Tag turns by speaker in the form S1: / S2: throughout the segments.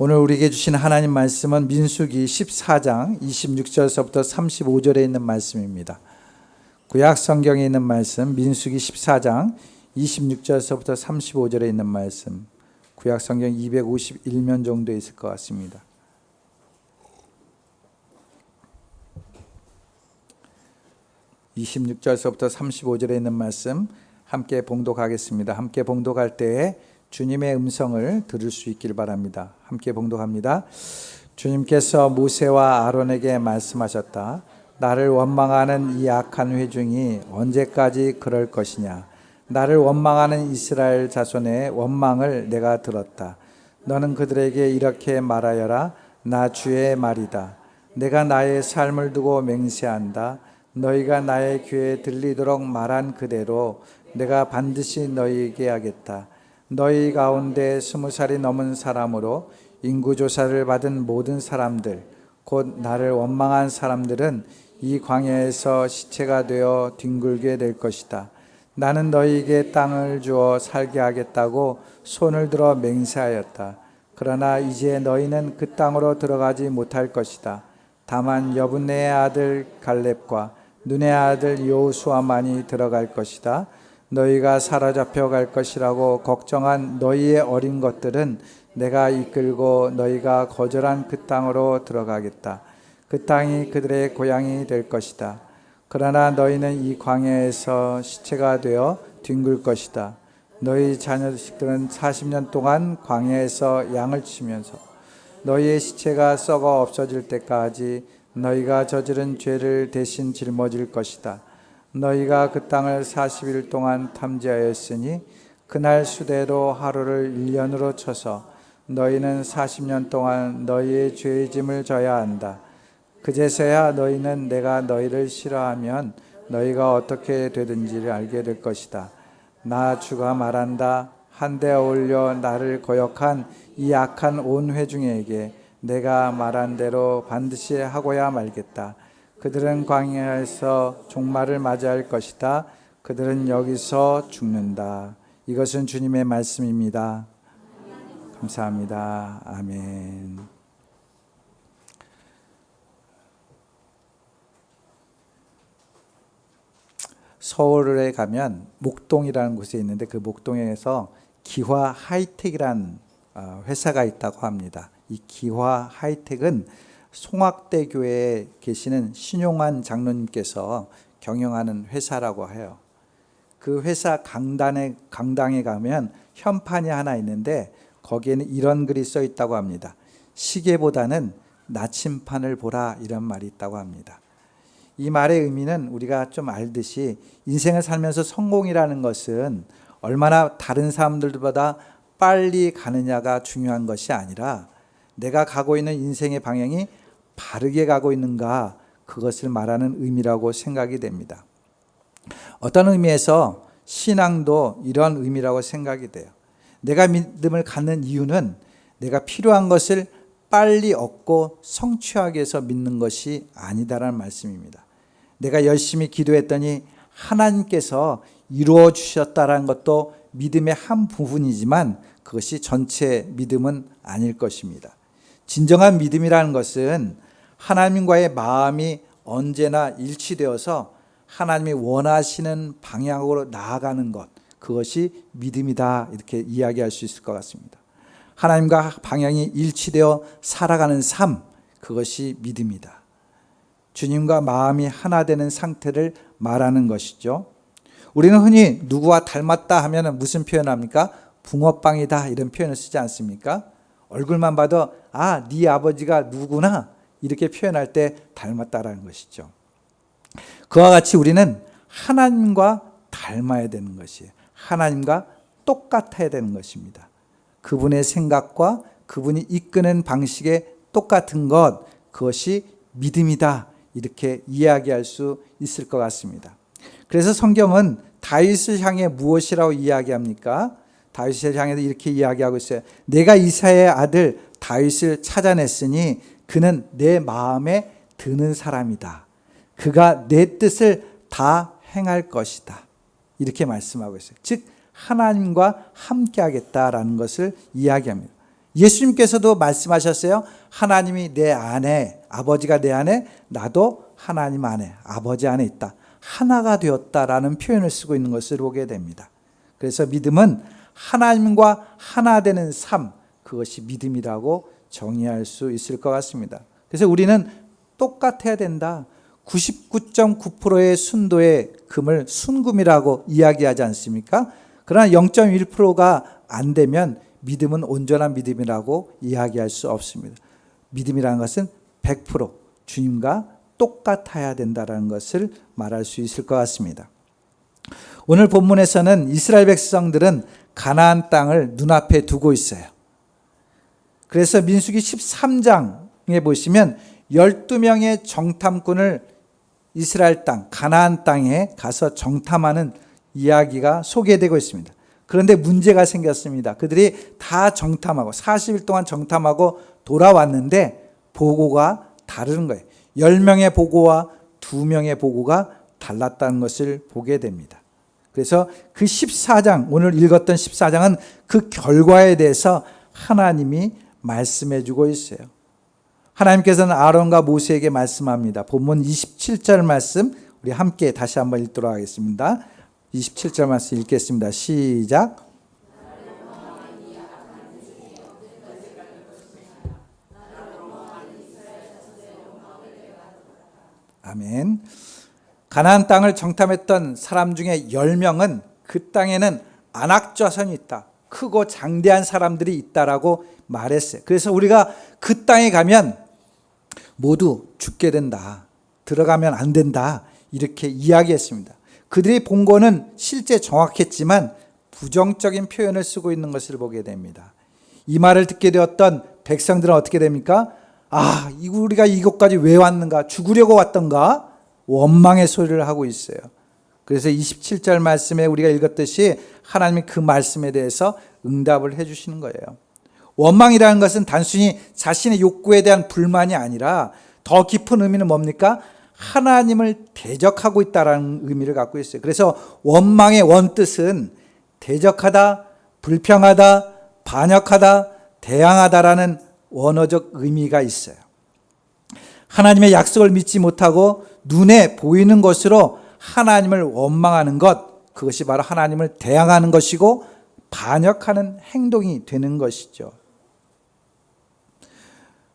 S1: 오늘 우리에게 주신 하나님 말씀은 민수기 14장 26절서부터 35절에 있는 말씀입니다. 구약 성경에 있는 말씀 민수기 14장 26절서부터 35절에 있는 말씀. 구약 성경 251면 정도 있을 것 같습니다. (26절서부터 35절에 있는 말씀) 함께 봉독하겠습니다. 함께 봉독할 때에 주님의 음성을 들을 수 있길 바랍니다. 함께 봉독합니다. 주님께서 모세와 아론에게 말씀하셨다. 나를 원망하는 이 악한 회중이 언제까지 그럴 것이냐? 나를 원망하는 이스라엘 자손의 원망을 내가 들었다. 너는 그들에게 이렇게 말하여라. 나 주의 말이다. 내가 나의 삶을 두고 맹세한다. 너희가 나의 귀에 들리도록 말한 그대로 내가 반드시 너희에게 하겠다. 너희 가운데 스무 살이 넘은 사람으로 인구 조사를 받은 모든 사람들, 곧 나를 원망한 사람들은 이 광야에서 시체가 되어 뒹굴게 될 것이다. 나는 너희에게 땅을 주어 살게 하겠다고 손을 들어 맹세하였다. 그러나 이제 너희는 그 땅으로 들어가지 못할 것이다. 다만 여분네의 아들 갈렙과 눈의 아들 여호수아만이 들어갈 것이다. 너희가 사로잡혀 갈 것이라고 걱정한 너희의 어린 것들은 내가 이끌고 너희가 거절한 그 땅으로 들어가겠다. 그 땅이 그들의 고향이 될 것이다. 그러나 너희는 이 광야에서 시체가 되어 뒹굴 것이다. 너희 자녀들은 40년 동안 광야에서 양을 치면서 너희의 시체가 썩어 없어질 때까지 너희가 저지른 죄를 대신 짊어질 것이다. 너희가 그 땅을 40일 동안 탐지하였으니 그날 수대로 하루를 1년으로 쳐서 너희는 40년 동안 너희의 죄의 짐을 져야 한다. 그제서야 너희는 내가 너희를 싫어하면 너희가 어떻게 되든지를 알게 될 것이다. 나 주가 말한다. 한데 어울려 나를 거역한 이 악한 온 회중에게 내가 말한 대로 반드시 하고야 말겠다. 그들은 광야에서 종말을 맞이할 것이다. 그들은 여기서 죽는다. 이것은 주님의 말씀입니다. 감사합니다. 아멘. 서울에 가면 목동이라는 곳에 있는데 그 목동에서 기화 하이텍이라는 어, 회사가 있다고 합니다. 이 기화 하이텍은 송악대교에 계시는 신용환 장로님께서 경영하는 회사라고 해요. 그 회사 강단에 강당에 가면 현판이 하나 있는데 거기에는 이런 글이 써 있다고 합니다. 시계보다는 나침판을 보라 이런 말이 있다고 합니다. 이 말의 의미는 우리가 좀 알듯이 인생을 살면서 성공이라는 것은 얼마나 다른 사람들보다 빨리 가느냐가 중요한 것이 아니라 내가 가고 있는 인생의 방향이 바르게 가고 있는가 그것을 말하는 의미라고 생각이 됩니다. 어떤 의미에서 신앙도 이런 의미라고 생각이 돼요. 내가 믿음을 갖는 이유는 내가 필요한 것을 빨리 얻고 성취하기 위해서 믿는 것이 아니다라는 말씀입니다. 내가 열심히 기도했더니 하나님께서 이루어 주셨다라는 것도 믿음의 한 부분이지만 그것이 전체 믿음은 아닐 것입니다. 진정한 믿음이라는 것은 하나님과의 마음이 언제나 일치되어서 하나님이 원하시는 방향으로 나아가는 것, 그것이 믿음이다. 이렇게 이야기할 수 있을 것 같습니다. 하나님과 방향이 일치되어 살아가는 삶, 그것이 믿음이다. 주님과 마음이 하나 되는 상태를 말하는 것이죠. 우리는 흔히 누구와 닮았다 하면 무슨 표현합니까? 붕어빵이다 이런 표현을 쓰지 않습니까? 얼굴만 봐도 아, 네 아버지가 누구나 이렇게 표현할 때 닮았다라는 것이죠. 그와 같이 우리는 하나님과 닮아야 되는 것이에요. 하나님과 똑같아야 되는 것입니다. 그분의 생각과 그분이 이끄는 방식에 똑같은 것, 그것이 믿음이다. 이렇게 이야기할 수 있을 것 같습니다. 그래서 성경은 다윗을 향해 무엇이라고 이야기합니까? 다윗을 향해서 이렇게 이야기하고 있어요. 내가 이사의 아들 다윗을 찾아냈으니 그는 내 마음에 드는 사람이다. 그가 내 뜻을 다 행할 것이다. 이렇게 말씀하고 있어요. 즉 하나님과 함께 하겠다라는 것을 이야기합니다. 예수님께서도 말씀하셨어요. 하나님이 내 안에, 아버지가 내 안에, 나도 하나님 안에, 아버지 안에 있다. 하나가 되었다라는 표현을 쓰고 있는 것을 보게 됩니다. 그래서 믿음은 하나님과 하나 되는 삶, 그것이 믿음이라고 정의할 수 있을 것 같습니다. 그래서 우리는 똑같아야 된다. 99.9%의 순도의 금을 순금이라고 이야기하지 않습니까? 그러나 0.1%가 안 되면 믿음은 온전한 믿음이라고 이야기할 수 없습니다. 믿음이라는 것은 100% 주님과 똑같아야 된다는 것을 말할 수 있을 것 같습니다. 오늘 본문에서는 이스라엘 백성들은 가나안 땅을 눈앞에 두고 있어요. 그래서 민수기 13장에 보시면 12명의 정탐꾼을 이스라엘 땅, 가나안 땅에 가서 정탐하는 이야기가 소개되고 있습니다. 그런데 문제가 생겼습니다. 그들이 다 정탐하고 40일 동안 정탐하고 돌아왔는데 보고가 다른 거예요. 10명의 보고와 2명의 보고가 달랐다는 것을 보게 됩니다. 그래서 그 14장, 오늘 읽었던 14장은 그 결과에 대해서 하나님이 말씀해 주고 있어요. 하나님께서는 아론과 모세에게 말씀합니다. 본문 27절 말씀 우리 함께 다시 한번 읽도록 하겠습니다. 27절 말씀 읽겠습니다. 시작. 아멘. 가나안 땅을 정탐했던 사람 중에 10명은 그 땅에는 안악좌선이 있다. 크고 장대한 사람들이 있다라고 말했어요. 그래서 우리가 그 땅에 가면 모두 죽게 된다. 들어가면 안 된다. 이렇게 이야기했습니다. 그들이 본 거는 실제 정확했지만 부정적인 표현을 쓰고 있는 것을 보게 됩니다. 이 말을 듣게 되었던 백성들은 어떻게 됩니까? 아, 우리가 이곳까지 왜 왔는가? 죽으려고 왔던가? 원망의 소리를 하고 있어요. 그래서 27절 말씀에 우리가 읽었듯이 하나님이 그 말씀에 대해서 응답을 해 주시는 거예요. 원망이라는 것은 단순히 자신의 욕구에 대한 불만이 아니라 더 깊은 의미는 뭡니까? 하나님을 대적하고 있다라는 의미를 갖고 있어요. 그래서 원망의 원뜻은 대적하다, 불평하다, 반역하다, 대항하다라는 원어적 의미가 있어요. 하나님의 약속을 믿지 못하고 눈에 보이는 것으로 하나님을 원망하는 것, 그것이 바로 하나님을 대항하는 것이고 반역하는 행동이 되는 것이죠.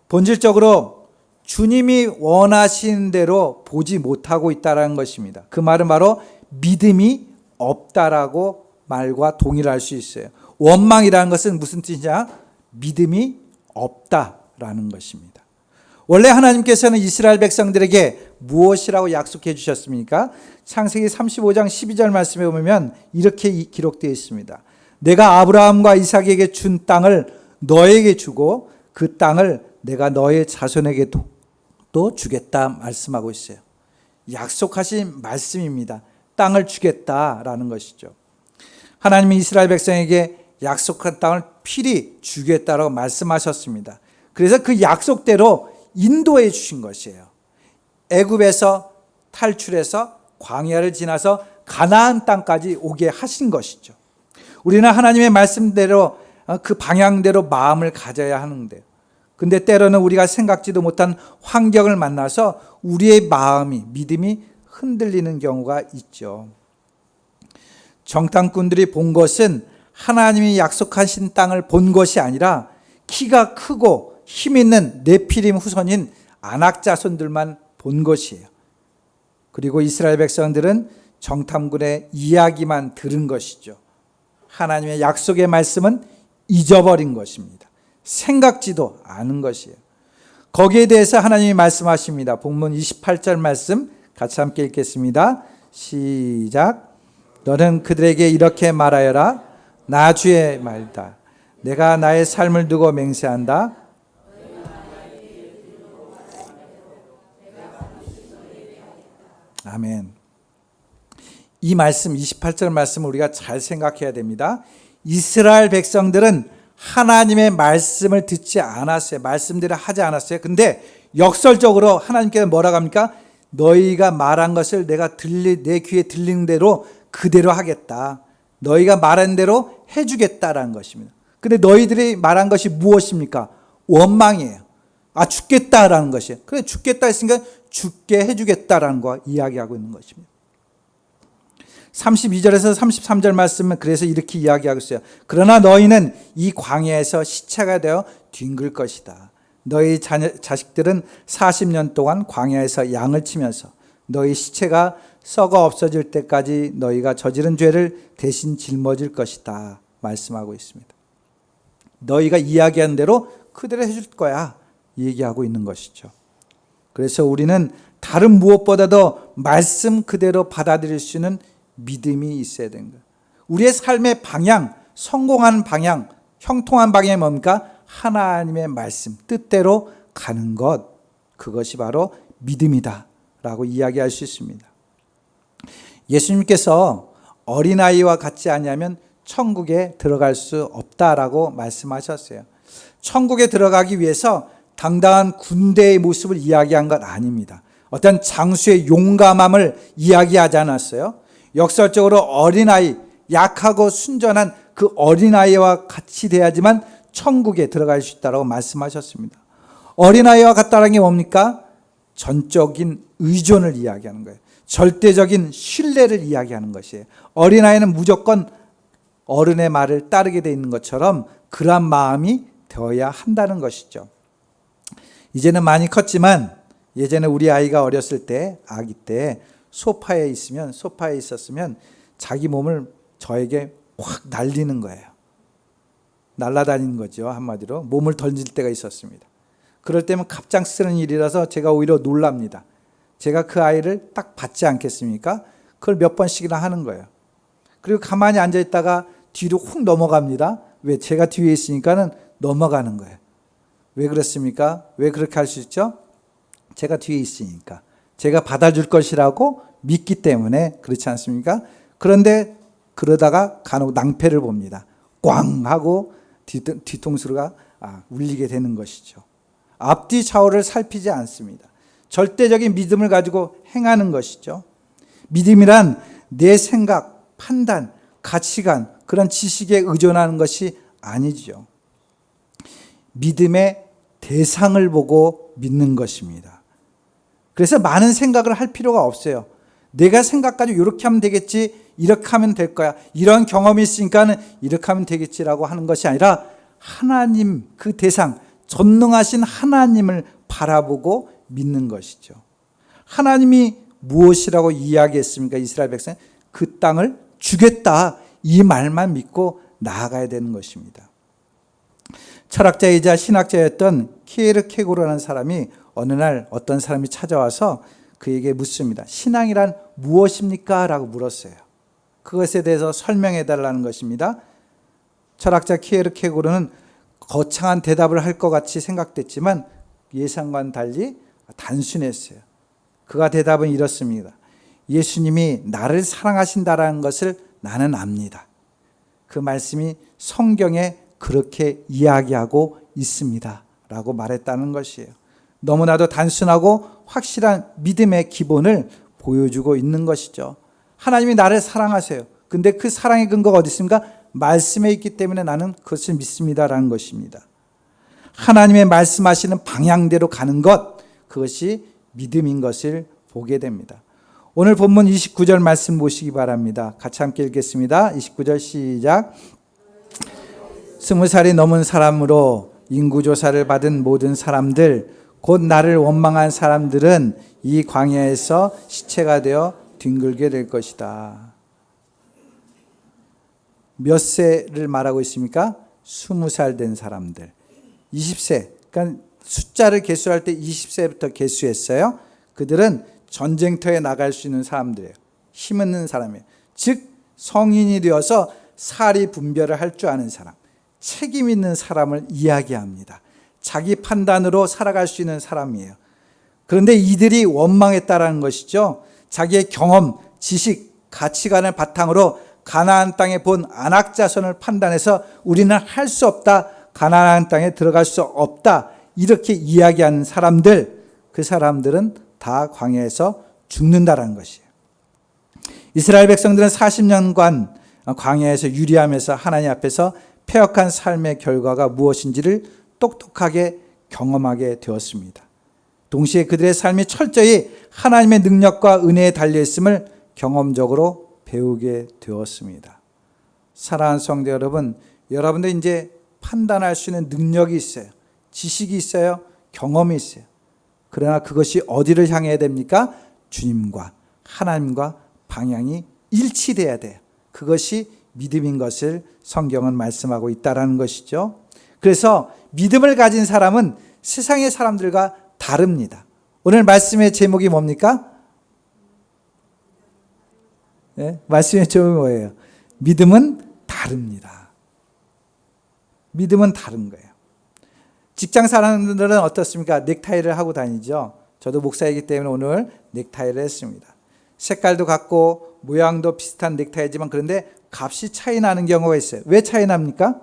S1: 본질적으로 주님이 원하시는 대로 보지 못하고 있다는 것입니다. 그 말은 바로 믿음이 없다라고 말과 동일할 수 있어요. 원망이라는 것은 무슨 뜻이냐? 믿음이 없다라는 것입니다. 원래 하나님께서는 이스라엘 백성들에게 무엇이라고 약속해 주셨습니까? 창세기 35장 12절 말씀에 보면 이렇게 기록되어 있습니다. 내가 아브라함과 이삭에게 준 땅을 너에게 주고 그 땅을 내가 너의 자손에게도 또 주겠다 말씀하고 있어요. 약속하신 말씀입니다. 땅을 주겠다라는 것이죠. 하나님이 이스라엘 백성에게 약속한 땅을 필히 주겠다라고 말씀하셨습니다. 그래서 그 약속대로 인도해 주신 것이에요. 애굽에서 탈출해서 광야를 지나서 가나안 땅까지 오게 하신 것이죠. 우리는 하나님의 말씀대로 그 방향대로 마음을 가져야 하는데 근데 때로는 우리가 생각지도 못한 환경을 만나서 우리의 마음이 믿음이 흔들리는 경우가 있죠. 정탐꾼들이 본 것은 하나님이 약속하신 땅을 본 것이 아니라 키가 크고 힘 있는 네피림 후손인 안악자손들만 본 것이에요. 그리고 이스라엘 백성들은 정탐군의 이야기만 들은 것이죠. 하나님의 약속의 말씀은 잊어버린 것입니다. 생각지도 않은 것이에요. 거기에 대해서 하나님이 말씀하십니다. 본문 28절 말씀 같이 함께 읽겠습니다. 시작. 너는 그들에게 이렇게 말하여라. 나 주의 말다. 내가 나의 삶을 두고 맹세한다. 아멘. 이 말씀 28절 말씀 우리가 잘 생각해야 됩니다. 이스라엘 백성들은 하나님의 말씀을 듣지 않았어요. 말씀대로 하지 않았어요. 근데 역설적으로 하나님께서 뭐라고 합니까? 너희가 말한 것을 내가 들리, 내 귀에 들리는 대로 그대로 하겠다. 너희가 말한 대로 해 주겠다라는 것입니다. 근데 너희들이 말한 것이 무엇입니까? 원망이에요. 아, 죽겠다라는 것이에요. 그래, 죽겠다 했으니까 죽게 해주겠다라는 거 이야기하고 있는 것입니다. 32절에서 33절 말씀은 그래서 이렇게 이야기하고 있어요. 그러나 너희는 이 광야에서 시체가 되어 뒹굴 것이다. 너희 자녀, 자식들은 40년 동안 광야에서 양을 치면서 너희 시체가 썩어 없어질 때까지 너희가 저지른 죄를 대신 짊어질 것이다. 말씀하고 있습니다. 너희가 이야기한 대로 그대로 해줄 거야. 얘기하고 있는 것이죠. 그래서 우리는 다른 무엇보다도 말씀 그대로 받아들일 수 있는 믿음이 있어야 되는 거예요. 우리의 삶의 방향, 성공하는 방향, 형통한 방향이 뭡니까? 하나님의 말씀, 뜻대로 가는 것. 그것이 바로 믿음이다. 라고 이야기할 수 있습니다. 예수님께서 어린아이와 같지 아니하면 천국에 들어갈 수 없다라고 말씀하셨어요. 천국에 들어가기 위해서 당당한 군대의 모습을 이야기한 것 아닙니다. 어떤 장수의 용감함을 이야기하지 않았어요. 역설적으로 어린아이, 약하고 순전한 그 어린아이와 같이 돼야지만 천국에 들어갈 수 있다고 말씀하셨습니다. 어린아이와 같다는 게 뭡니까? 전적인 의존을 이야기하는 거예요. 절대적인 신뢰를 이야기하는 것이에요. 어린아이는 무조건 어른의 말을 따르게 돼 있는 것처럼 그러한 마음이 되어야 한다는 것이죠. 이제는 많이 컸지만 예전에 우리 아이가 어렸을 때 아기 때 소파에 있으면 소파에 있었으면 자기 몸을 저에게 확 날리는 거예요. 날라다니는 거죠 한마디로 몸을 던질 때가 있었습니다. 그럴 때면 갑작스러운 일이라서 제가 오히려 놀랍니다. 제가 그 아이를 딱 받지 않겠습니까? 그걸 몇 번씩이나 하는 거예요. 그리고 가만히 앉아 있다가 뒤로 훅 넘어갑니다. 왜? 제가 뒤에 있으니까는 넘어가는 거예요. 왜 그렇습니까? 왜 그렇게 할 수 있죠? 제가 뒤에 있으니까. 제가 받아줄 것이라고 믿기 때문에 그렇지 않습니까? 그런데 그러다가 간혹 낭패를 봅니다. 꽝 하고 뒤통수가 아, 울리게 되는 것이죠. 앞뒤 좌우를 살피지 않습니다. 절대적인 믿음을 가지고 행하는 것이죠. 믿음이란 내 생각, 판단, 가치관, 그런 지식에 의존하는 것이 아니죠. 믿음의 대상을 보고 믿는 것입니다. 그래서 많은 생각을 할 필요가 없어요. 내가 생각 가지고 이렇게 하면 되겠지, 이렇게 하면 될 거야. 이런 경험이 있으니까는 이렇게 하면 되겠지라고 하는 것이 아니라 하나님 그 대상, 전능하신 하나님을 바라보고 믿는 것이죠. 하나님이 무엇이라고 이야기했습니까? 이스라엘 백성 그 땅을 주겠다 이 말만 믿고 나아가야 되는 것입니다. 철학자이자 신학자였던 키에르케고르라는 사람이 어느 날 어떤 사람이 찾아와서 그에게 묻습니다. 신앙이란 무엇입니까? 라고 물었어요. 그것에 대해서 설명해 달라는 것입니다. 철학자 키에르케고르는 거창한 대답을 할 것 같이 생각됐지만 예상과는 달리 단순했어요. 그가 대답은 이렇습니다. 예수님이 나를 사랑하신다라는 것을 나는 압니다. 그 말씀이 성경에 그렇게 이야기하고 있습니다. 라고 말했다는 것이에요. 너무나도 단순하고 확실한 믿음의 기본을 보여주고 있는 것이죠. 하나님이 나를 사랑하세요. 근데 그 사랑의 근거가 어디 있습니까? 말씀에 있기 때문에 나는 그것을 믿습니다라는 것입니다. 하나님의 말씀하시는 방향대로 가는 것, 그것이 믿음인 것을 보게 됩니다. 오늘 본문 29절 말씀 보시기 바랍니다. 같이 함께 읽겠습니다. 29절 시작. 스무 살이 넘은 사람으로 인구조사를 받은 모든 사람들, 곧 나를 원망한 사람들은 이 광야에서 시체가 되어 뒹굴게 될 것이다. 몇 세를 말하고 있습니까? 스무 살 된 사람들. 20세. 그러니까 숫자를 개수할 때 20세부터 개수했어요. 그들은 전쟁터에 나갈 수 있는 사람들이에요. 힘 있는 사람이에요. 즉 성인이 되어서 사리 분별을 할 줄 아는 사람, 책임 있는 사람을 이야기합니다. 자기 판단으로 살아갈 수 있는 사람이에요. 그런데 이들이 원망했다라는 것이죠. 자기의 경험, 지식, 가치관을 바탕으로 가나안 땅에 본 안악 자손을 판단해서 우리는 할 수 없다. 가나안 땅에 들어갈 수 없다. 이렇게 이야기하는 사람들, 그 사람들은 다 광야에서 죽는다라는 것이에요. 이스라엘 백성들은 40년간 광야에서 유리하면서 하나님 앞에서 폐역한 삶의 결과가 무엇인지를 똑똑하게 경험하게 되었습니다. 동시에 그들의 삶이 철저히 하나님의 능력과 은혜에 달려 있음을 경험적으로 배우게 되었습니다. 사랑하는 성도 여러분, 여러분들 이제 판단할 수 있는 능력이 있어요. 지식이 있어요. 경험이 있어요. 그러나 그것이 어디를 향해야 됩니까? 주님과 하나님과 방향이 일치돼야 돼요. 그것이 믿음인 것을 성경은 말씀하고 있다라는 것이죠. 그래서 믿음을 가진 사람은 세상의 사람들과 다릅니다. 오늘 말씀의 제목이 뭡니까? 네? 말씀의 제목이 뭐예요? 믿음은 다릅니다. 믿음은 다른 거예요. 직장 사람들은 어떻습니까? 넥타이를 하고 다니죠. 저도 목사이기 때문에 오늘 넥타이를 했습니다. 색깔도 같고 모양도 비슷한 넥타이지만 그런데 값이 차이 나는 경우가 있어요. 왜 차이 납니까?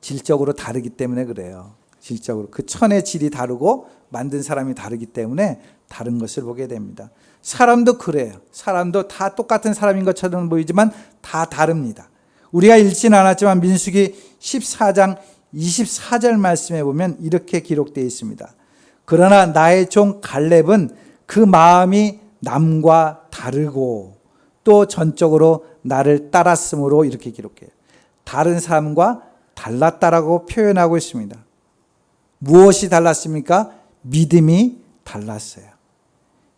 S1: 질적으로 다르기 때문에 그래요. 질적으로 그 천의 질이 다르고 만든 사람이 다르기 때문에 다른 것을 보게 됩니다. 사람도 그래요. 사람도 다 똑같은 사람인 것처럼 보이지만 다 다릅니다. 우리가 읽지는 않았지만 민수기 14장 24절 말씀에 보면 이렇게 기록되어 있습니다. 그러나 나의 종 갈렙은 그 마음이 남과 다르고 또 전적으로 나를 따랐으므로 이렇게 기록해요. 다른 사람과 달랐다라고 표현하고 있습니다. 무엇이 달랐습니까? 믿음이 달랐어요.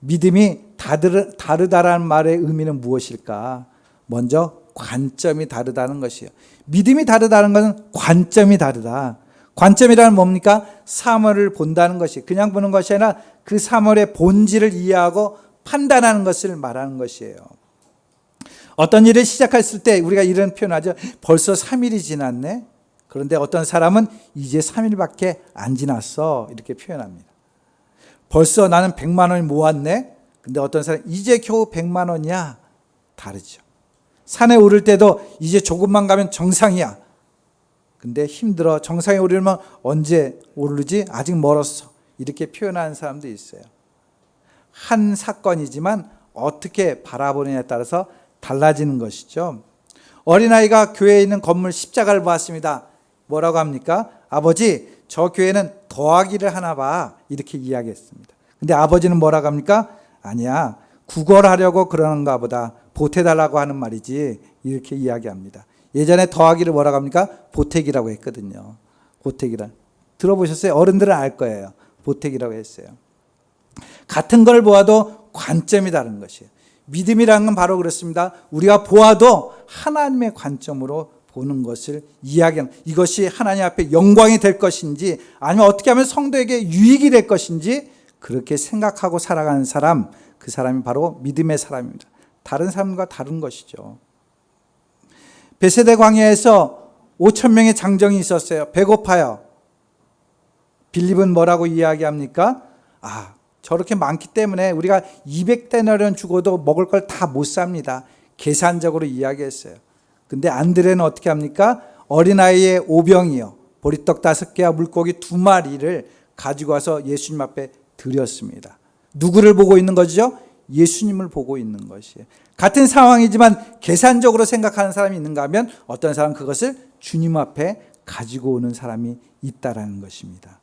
S1: 믿음이 다르, 다르다라는 말의 의미는 무엇일까? 먼저 관점이 다르다는 것이에요. 믿음이 다르다는 것은 관점이 다르다. 관점이라는 뭡니까? 사물을 본다는 것이 그냥 보는 것이 아니라 그 사물의 본질을 이해하고 판단하는 것을 말하는 것이에요. 어떤 일을 시작했을 때 우리가 이런 표현하죠. 벌써 3일이 지났네. 그런데 어떤 사람은 이제 3일밖에 안 지났어. 이렇게 표현합니다. 벌써 나는 100만 원이 모았네. 근데 어떤 사람 이제 겨우 100만 원이야. 다르죠. 산에 오를 때도 이제 조금만 가면 정상이야. 근데 힘들어. 정상에 오르면 언제 오르지? 아직 멀었어. 이렇게 표현하는 사람도 있어요. 한 사건이지만 어떻게 바라보느냐에 따라서 달라지는 것이죠. 어린아이가 교회에 있는 건물 십자가를 보았습니다. 뭐라고 합니까? 아버지, 저 교회는 더하기를 하나 봐. 이렇게 이야기했습니다. 근데 아버지는 뭐라고 합니까? 아니야. 구걸하려고 그러는가 보다. 보태달라고 하는 말이지. 이렇게 이야기합니다. 예전에 더하기를 뭐라고 합니까? 보태기라고 했거든요. 보태기라. 들어보셨어요? 어른들은 알 거예요. 보태기라고 했어요. 같은 걸 보아도 관점이 다른 것이에요. 믿음이라는 건 바로 그렇습니다. 우리가 보아도 하나님의 관점으로 보는 것을 이야기하는 이것이 하나님 앞에 영광이 될 것인지 아니면 어떻게 하면 성도에게 유익이 될 것인지 그렇게 생각하고 살아가는 사람 그 사람이 바로 믿음의 사람입니다. 다른 사람과 다른 것이죠. 베세대 광야에서 5천 명의 장정이 있었어요. 배고파요. 빌립은 뭐라고 이야기합니까? 아, 저렇게 많기 때문에 우리가 200데나리온 죽어도 먹을 걸 다 못 삽니다. 계산적으로 이야기했어요. 근데 안드레는 어떻게 합니까? 어린아이의 오병이요. 보리떡 다섯 개와 물고기 두 마리를 가지고 와서 예수님 앞에 드렸습니다. 누구를 보고 있는 거죠? 예수님을 보고 있는 것이에요. 같은 상황이지만 계산적으로 생각하는 사람이 있는가 하면 어떤 사람 그것을 주님 앞에 가지고 오는 사람이 있다라는 것입니다.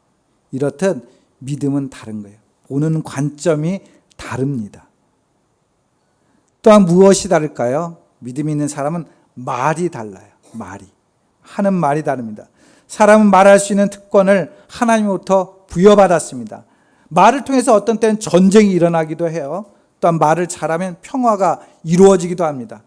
S1: 이렇듯 믿음은 다른 거예요. 보는 관점이 다릅니다. 또한 무엇이 다를까요? 믿음이 있는 사람은 말이 달라요. 말이. 하는 말이 다릅니다. 사람은 말할 수 있는 특권을 하나님으로부터 부여받았습니다. 말을 통해서 어떤 때는 전쟁이 일어나기도 해요. 또한 말을 잘하면 평화가 이루어지기도 합니다.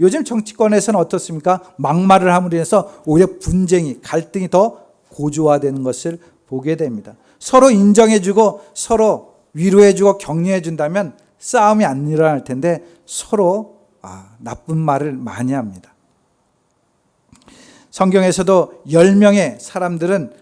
S1: 요즘 정치권에서는 어떻습니까? 막말을 함으로 해서 오히려 분쟁이, 갈등이 더 고조화되는 것을 보게 됩니다. 서로 인정해주고 서로 위로해주고 격려해준다면 싸움이 안 일어날 텐데 서로 아, 나쁜 말을 많이 합니다. 성경에서도 10명의 사람들은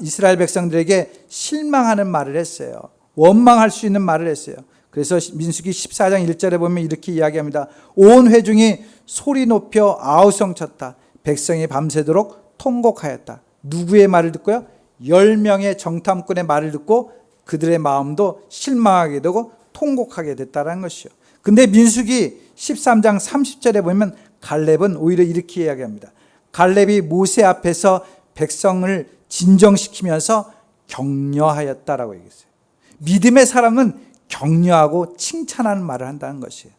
S1: 이스라엘 백성들에게 실망하는 말을 했어요. 원망할 수 있는 말을 했어요. 그래서 민수기 14장 1절에 보면 이렇게 이야기합니다. 온 회중이 소리 높여 아우성 쳤다. 백성이 밤새도록 통곡하였다. 누구의 말을 듣고요? 10명의 정탐꾼의 말을 듣고 그들의 마음도 실망하게 되고 통곡하게 됐다는 것이요. 근데 민수기 13장 30절에 보면 갈렙은 오히려 이렇게 이야기합니다. 갈렙이 모세 앞에서 백성을 진정시키면서 격려하였다라고 얘기했어요. 믿음의 사람은 격려하고 칭찬하는 말을 한다는 것이에요.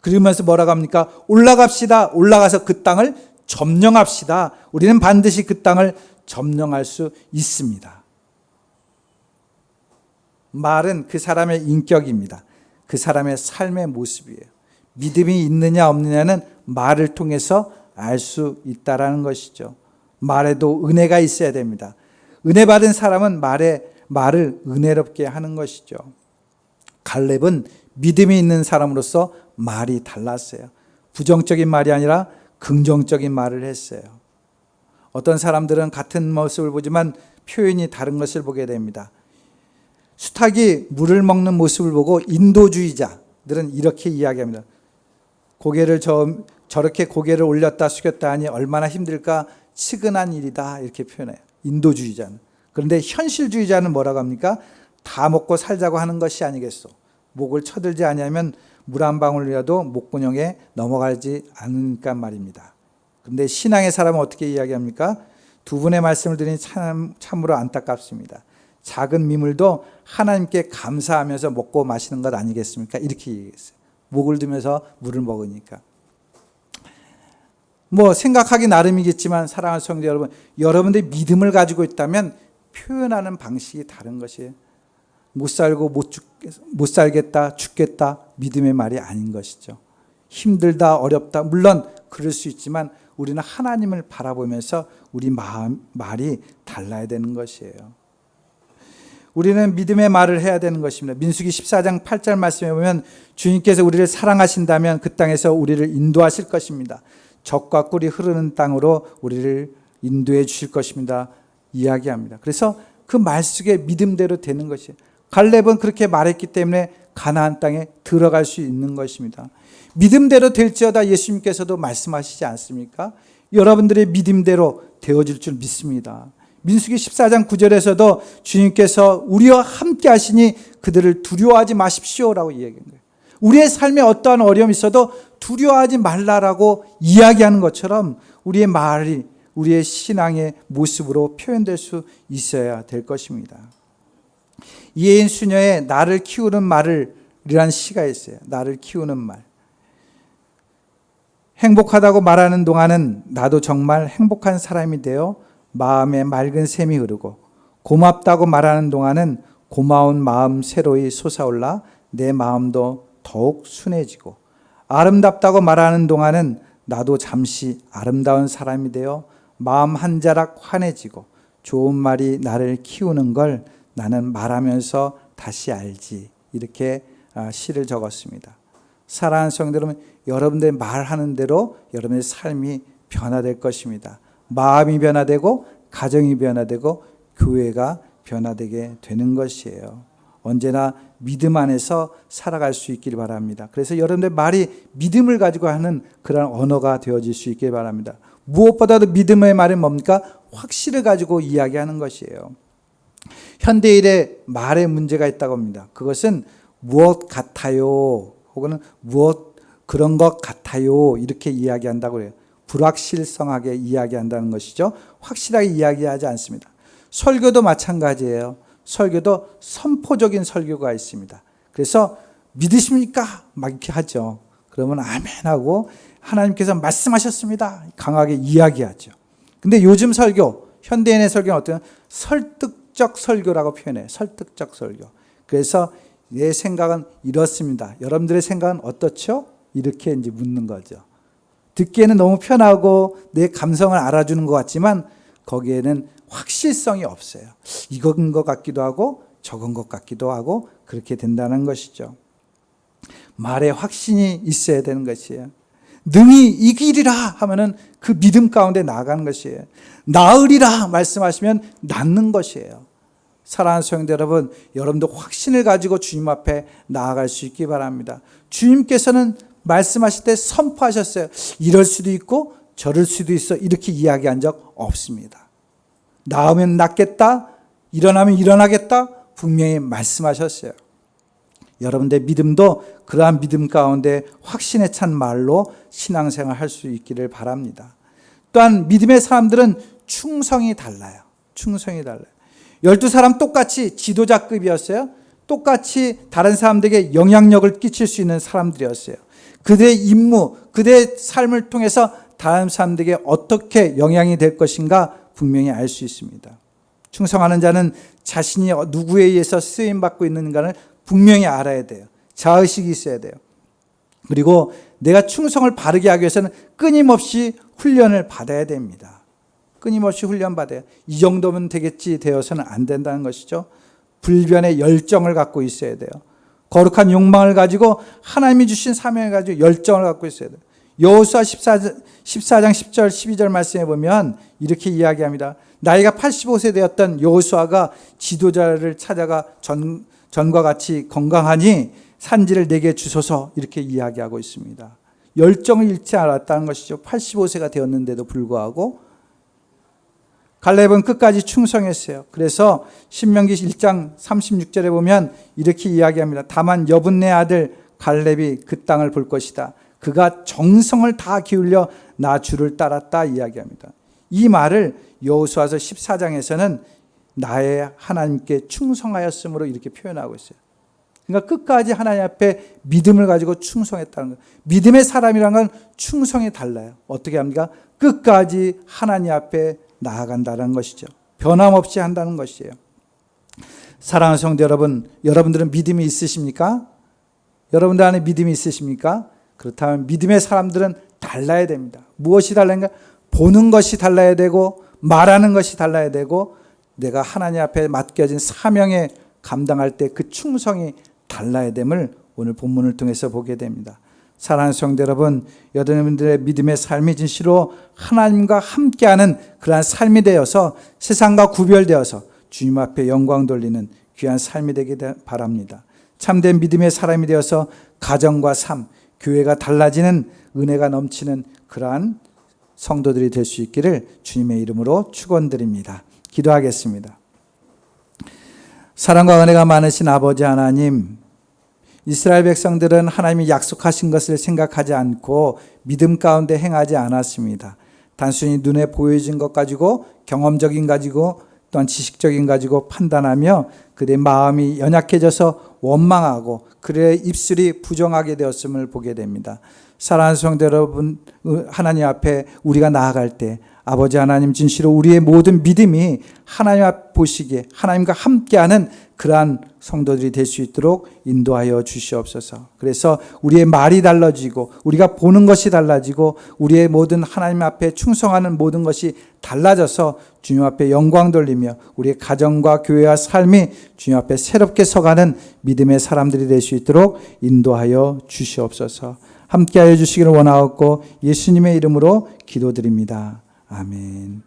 S1: 그러면서 뭐라고 합니까? 올라갑시다. 올라가서 그 땅을 점령합시다. 우리는 반드시 그 땅을 점령할 수 있습니다. 말은 그 사람의 인격입니다. 그 사람의 삶의 모습이에요. 믿음이 있느냐 없느냐는 말을 통해서 알 수 있다라는 것이죠. 말에도 은혜가 있어야 됩니다. 은혜 받은 사람은 말에 말을 은혜롭게 하는 것이죠. 갈렙은 믿음이 있는 사람으로서 말이 달랐어요. 부정적인 말이 아니라 긍정적인 말을 했어요. 어떤 사람들은 같은 모습을 보지만 표현이 다른 것을 보게 됩니다. 수탉이 물을 먹는 모습을 보고 인도주의자들은 이렇게 이야기합니다. 고개를 저, 저렇게 고개를 올렸다 숙였다 하니 얼마나 힘들까 치근한 일이다 이렇게 표현해요. 인도주의자는. 그런데 현실주의자는 뭐라고 합니까? 다 먹고 살자고 하는 것이 아니겠소. 목을 쳐들지 아니하면 물 한 방울이라도 목구멍에 넘어가지 않으니까 말입니다. 그런데 신앙의 사람은 어떻게 이야기합니까? 두 분의 말씀을 드리니 참, 참으로 안타깝습니다. 작은 미물도 하나님께 감사하면서 먹고 마시는 것 아니겠습니까? 이렇게 얘기했어요. 목을 두면서 물을 먹으니까. 뭐 생각하기 나름이겠지만 사랑하는 성도 여러분, 여러분들이 믿음을 가지고 있다면 표현하는 방식이 다른 것이에요. 못 살고 못, 죽, 못 살겠다, 죽겠다 믿음의 말이 아닌 것이죠. 힘들다, 어렵다 물론 그럴 수 있지만 우리는 하나님을 바라보면서 우리 마음 말이 달라야 되는 것이에요. 우리는 믿음의 말을 해야 되는 것입니다. 민수기 14장 8절 말씀에 보면 주님께서 우리를 사랑하신다면 그 땅에서 우리를 인도하실 것입니다. 적과 꿀이 흐르는 땅으로 우리를 인도해 주실 것입니다. 이야기합니다. 그래서 그 말 속에 믿음대로 되는 것이에요. 갈렙은 그렇게 말했기 때문에 가나안 땅에 들어갈 수 있는 것입니다. 믿음대로 될지어다 예수님께서도 말씀하시지 않습니까? 여러분들의 믿음대로 되어질 줄 믿습니다. 민수기 14장 9절에서도 주님께서 우리와 함께 하시니 그들을 두려워하지 마십시오라고 이야기한 거예요. 우리의 삶에 어떠한 어려움이 있어도 두려워하지 말라라고 이야기하는 것처럼 우리의 말이 우리의 신앙의 모습으로 표현될 수 있어야 될 것입니다. 이혜인 수녀의 나를 키우는 말을 이라는 시가 있어요. 나를 키우는 말. 행복하다고 말하는 동안은 나도 정말 행복한 사람이 되어 마음에 맑은 샘이 흐르고 고맙다고 말하는 동안은 고마운 마음 새로이 솟아올라 내 마음도 더욱 순해지고 아름답다고 말하는 동안은 나도 잠시 아름다운 사람이 되어 마음 한 자락 환해지고 좋은 말이 나를 키우는 걸 나는 말하면서 다시 알지. 이렇게 아, 시를 적었습니다. 사랑하는 성도 여러분, 여러분들 말하는 대로 여러분의 삶이 변화될 것입니다. 마음이 변화되고 가정이 변화되고 교회가 변화되게 되는 것이에요. 언제나 믿음 안에서 살아갈 수 있길 바랍니다. 그래서 여러분들 말이 믿음을 가지고 하는 그런 언어가 되어질 수 있길 바랍니다. 무엇보다도 믿음의 말은 뭡니까? 확실을 가지고 이야기하는 것이에요. 현대인의 말에 문제가 있다고 합니다. 그것은 무엇 같아요. 혹은 무엇 그런 것 같아요. 이렇게 이야기한다고 해요. 불확실성하게 이야기한다는 것이죠. 확실하게 이야기하지 않습니다. 설교도 마찬가지예요. 설교도 선포적인 설교가 있습니다. 그래서 믿으십니까? 막 이렇게 하죠. 그러면 아멘하고 하나님께서 말씀하셨습니다. 강하게 이야기하죠. 근데 요즘 설교, 현대인의 설교는 어떤 설득 적 설교라고 표현해요. 설득적 설교. 그래서 내 생각은 이렇습니다. 여러분들의 생각은 어떻죠? 이렇게 이제 묻는 거죠. 듣기에는 너무 편하고 내 감성을 알아주는 것 같지만 거기에는 확실성이 없어요. 이건 것 같기도 하고 저건 것 같기도 하고 그렇게 된다는 것이죠. 말에 확신이 있어야 되는 것이에요. 능히 이기리라 하면은 그 믿음 가운데 나가는 것이에요. 나으리라 말씀하시면 낫는 것이에요. 사랑하는 성도 여러분, 여러분도 확신을 가지고 주님 앞에 나아갈 수 있기 바랍니다. 주님께서는 말씀하실 때 선포하셨어요. 이럴 수도 있고 저럴 수도 있어. 이렇게 이야기한 적 없습니다. 나으면 낫겠다. 일어나면 일어나겠다. 분명히 말씀하셨어요. 여러분의 믿음도 그러한 믿음 가운데 확신에 찬 말로 신앙생활 할 수 있기를 바랍니다. 또한 믿음의 사람들은 충성이 달라요. 충성이 달라요. 열두 사람 똑같이 지도자급이었어요. 똑같이 다른 사람들에게 영향력을 끼칠 수 있는 사람들이었어요. 그들의 임무, 그들의 삶을 통해서 다른 사람들에게 어떻게 영향이 될 것인가 분명히 알 수 있습니다. 충성하는 자는 자신이 누구에 의해서 쓰임 받고 있는가를 분명히 알아야 돼요. 자의식이 있어야 돼요. 그리고 내가 충성을 바르게 하기 위해서는 끊임없이 훈련을 받아야 됩니다. 끊임없이 훈련 받아요. 이 정도면 되겠지 되어서는 안 된다는 것이죠. 불변의 열정을 갖고 있어야 돼요. 거룩한 욕망을 가지고 하나님이 주신 사명을 가지고 열정을 갖고 있어야 돼요. 여호수아 14장, 14장 10절 12절 말씀해 보면 이렇게 이야기합니다. 나이가 85세 되었던 여호수아가 지도자를 찾아가 전, 전과 같이 건강하니 산지를 내게 주소서 이렇게 이야기하고 있습니다. 열정을 잃지 않았다는 것이죠. 85세가 되었는데도 불구하고 갈렙은 끝까지 충성했어요. 그래서 신명기 1장 36절에 보면 이렇게 이야기합니다. 다만 여분네 아들 갈렙이 그 땅을 볼 것이다. 그가 정성을 다 기울여 나 주를 따랐다 이야기합니다. 이 말을 여호수아서 14장에서는 나의 하나님께 충성하였으므로 이렇게 표현하고 있어요. 그러니까 끝까지 하나님 앞에 믿음을 가지고 충성했다는 거예요. 믿음의 사람이란 건 충성이 달라요. 어떻게 합니까? 끝까지 하나님 앞에 나아간다는 것이죠. 변함없이 한다는 것이에요. 사랑하는 성도 여러분, 여러분들은 믿음이 있으십니까? 여러분들 안에 믿음이 있으십니까? 그렇다면 믿음의 사람들은 달라야 됩니다. 무엇이 달라인가? 보는 것이 달라야 되고 말하는 것이 달라야 되고 내가 하나님 앞에 맡겨진 사명에 감당할 때 그 충성이 달라야 됨을 오늘 본문을 통해서 보게 됩니다. 사랑하는 성도 여러분, 여러분들의 믿음의 삶이 진실로 하나님과 함께하는 그러한 삶이 되어서 세상과 구별되어서 주님 앞에 영광 돌리는 귀한 삶이 되기 바랍니다. 참된 믿음의 사람이 되어서 가정과 삶, 교회가 달라지는 은혜가 넘치는 그러한 성도들이 될 수 있기를 주님의 이름으로 축원드립니다. 기도하겠습니다. 사랑과 은혜가 많으신 아버지 하나님, 이스라엘 백성들은 하나님이 약속하신 것을 생각하지 않고 믿음 가운데 행하지 않았습니다. 단순히 눈에 보여진 것 가지고 경험적인 가지고 또한 지식적인 가지고 판단하며 그들의 마음이 연약해져서 원망하고 그들의 입술이 부정하게 되었음을 보게 됩니다. 사랑하는 성도 여러분, 하나님 앞에 우리가 나아갈 때 아버지 하나님 진실로 우리의 모든 믿음이 하나님 앞 보시기에 하나님과 함께하는 그러한 성도들이 될 수 있도록 인도하여 주시옵소서. 그래서 우리의 말이 달라지고 우리가 보는 것이 달라지고 우리의 모든 하나님 앞에 충성하는 모든 것이 달라져서 주님 앞에 영광 돌리며 우리의 가정과 교회와 삶이 주님 앞에 새롭게 서가는 믿음의 사람들이 될 수 있도록 인도하여 주시옵소서. 함께하여 주시기를 원하옵고 예수님의 이름으로 기도드립니다. 아멘.